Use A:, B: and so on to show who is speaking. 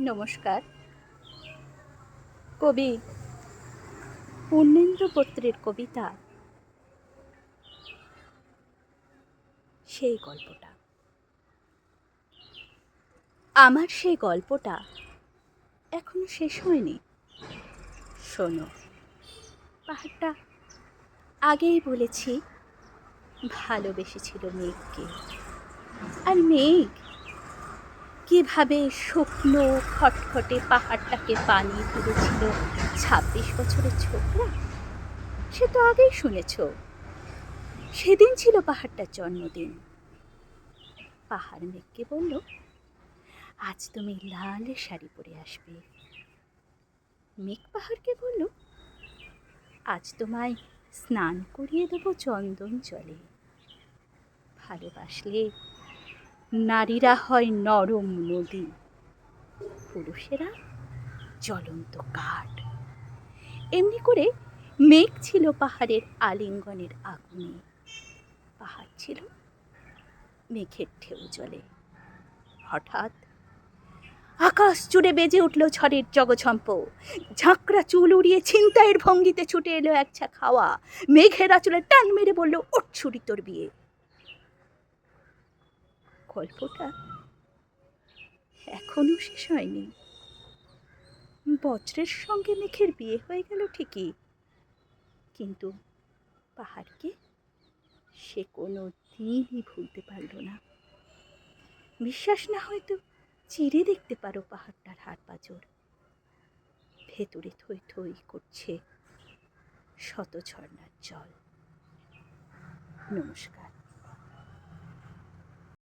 A: নমস্কার। কবি পূর্ণেন্দ্র পত্রের কবিতা। সেই গল্পটা। আমার সেই গল্পটা এখনও শেষ হয়নি। শোনো, পাহাড়টা আগেই বলেছি, ভালোবেসেছিল মেঘকে। আর মেঘ কীভাবে শুকনো খটখটে পাহাড়টাকে পানি তুলেছিল ছাব্বিশ বছরের ছোকরা? সে তো আগেই শুনেছ। সেদিন ছিল পাহাড়টার জন্মদিন। পাহাড় মেঘকে বলল, আজ তুমি লাল শাড়ি পরে আসবে। মেঘ পাহাড়কে বলল, আজ তোমায় স্নান করিয়ে দেবো চন্দন জলে। ভালোবাসলে নারীরা হয় নরম নদী। পুরুষেরা জ্বলন্ত কাঠ। এমনি করে মেঘ ছিল পাহাড়ের আলিঙ্গনের আগুনে। পাহাড় ছিল মেঘের ঢেউ জলে। হঠাৎ আকাশ জুড়ে বেজে উঠল ঝড়ের জগছম্প ঝাঁকড়া চুল উড়িয়ে ছিনতাইয়ের ভঙ্গিতে ছুটে এলো একছা খাওয়া মেঘের আঁচলে টান মেরে বলল, ওঠ ছুরি তোর বিয়ে। গল্পটা এখনও শেষ হয়নি। বজ্রের সঙ্গে মেঘের বিয়ে হয়ে গেল ঠিকই, কিন্তু পাহাড়কে সে কোনো দিনই ভুলতে পারল না। বিশ্বাস না হয়তো চিরে দেখতে পারো পাহাড়টার হাট পাজর। ভেতরে থই থই করছে শত ঝর্ণার জল। নমস্কার।